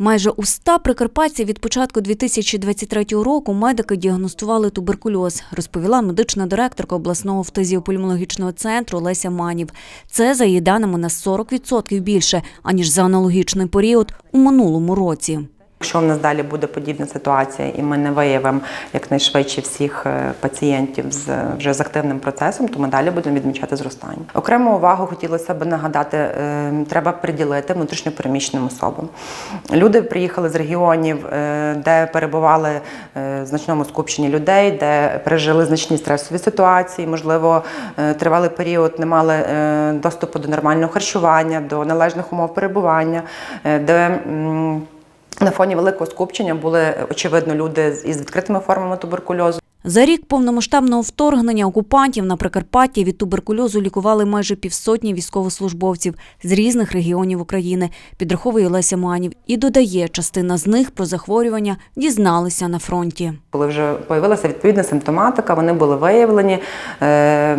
Майже у 100 прикарпатців від початку 2023 року медики діагностували туберкульоз, розповіла медична директорка обласного фтизіопульмологічного центру Леся Манів. Це за її даними на 40% більше, аніж за аналогічний період у минулому році. Якщо в нас далі буде подібна ситуація, і ми не виявимо якнайшвидше всіх е, пацієнтів з вже з активним процесом, то ми далі будемо відмічати зростання. Окрему увагу хотілося б нагадати, е, треба приділити внутрішньопереміщеним особам. Люди приїхали з регіонів, е, де перебували в значному скупченні людей, де пережили значні стресові ситуації, можливо, тривалий період не мали доступу до нормального харчування, до належних умов перебування, де на фоні великого скупчення були очевидно люди із відкритими формами туберкульозу. За рік повномасштабного вторгнення окупантів на Прикарпатті від туберкульозу лікували майже півсотні військовослужбовців з різних регіонів України, підраховує Леся Манів. І додає, частина з них про захворювання дізналися на фронті. Коли вже появилася відповідна симптоматика, вони були виявлені. Е,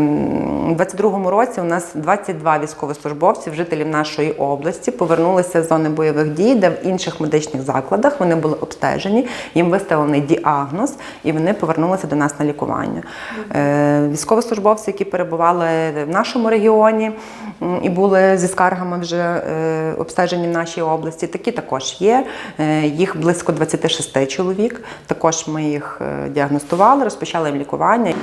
У 22-му році у нас 22 військовослужбовців, жителів нашої області, повернулися з зони бойових дій, де в інших медичних закладах вони були обстежені, їм виставлений діагноз, і вони повернулися до нас на лікування. Е, Військовослужбовці, які перебували в нашому регіоні і були зі скаргами вже е, обстежені в нашій області, такі також є. Е, Їх близько 26 чоловік. Також ми їх діагностували, розпочали їм лікування.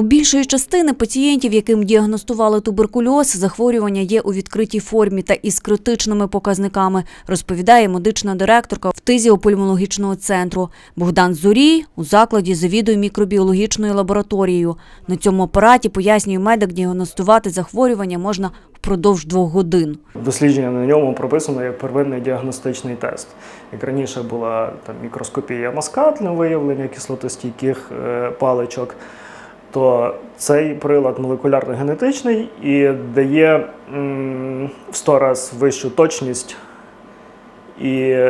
У більшої частини пацієнтів, яким діагностували туберкульоз, захворювання є у відкритій формі та із критичними показниками, розповідає медична директорка фтизіопульмологічного центру. Богдан Зорій у закладі завідує мікробіологічною лабораторією. На цьому апараті, пояснює медик, діагностувати захворювання можна впродовж двох годин. Дослідження на ньому прописано як первинний діагностичний тест. Як раніше була там мікроскопія мазка для виявлення кислотостійких е, паличок, то цей прилад молекулярно-генетичний і дає в 100 раз вищу точність і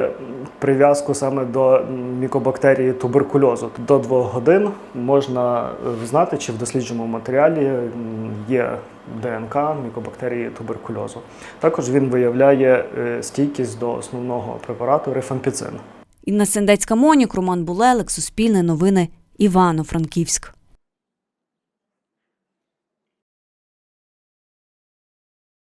прив'язку саме до мікобактерії туберкульозу. До двох годин можна знати, чи в дослідженому матеріалі є ДНК мікобактерії туберкульозу. Також він виявляє е, стійкість до основного препарату рифампіцин. Інна Сендецька Монік, Роман Булелик, Суспільне новини, Івано-Франківськ.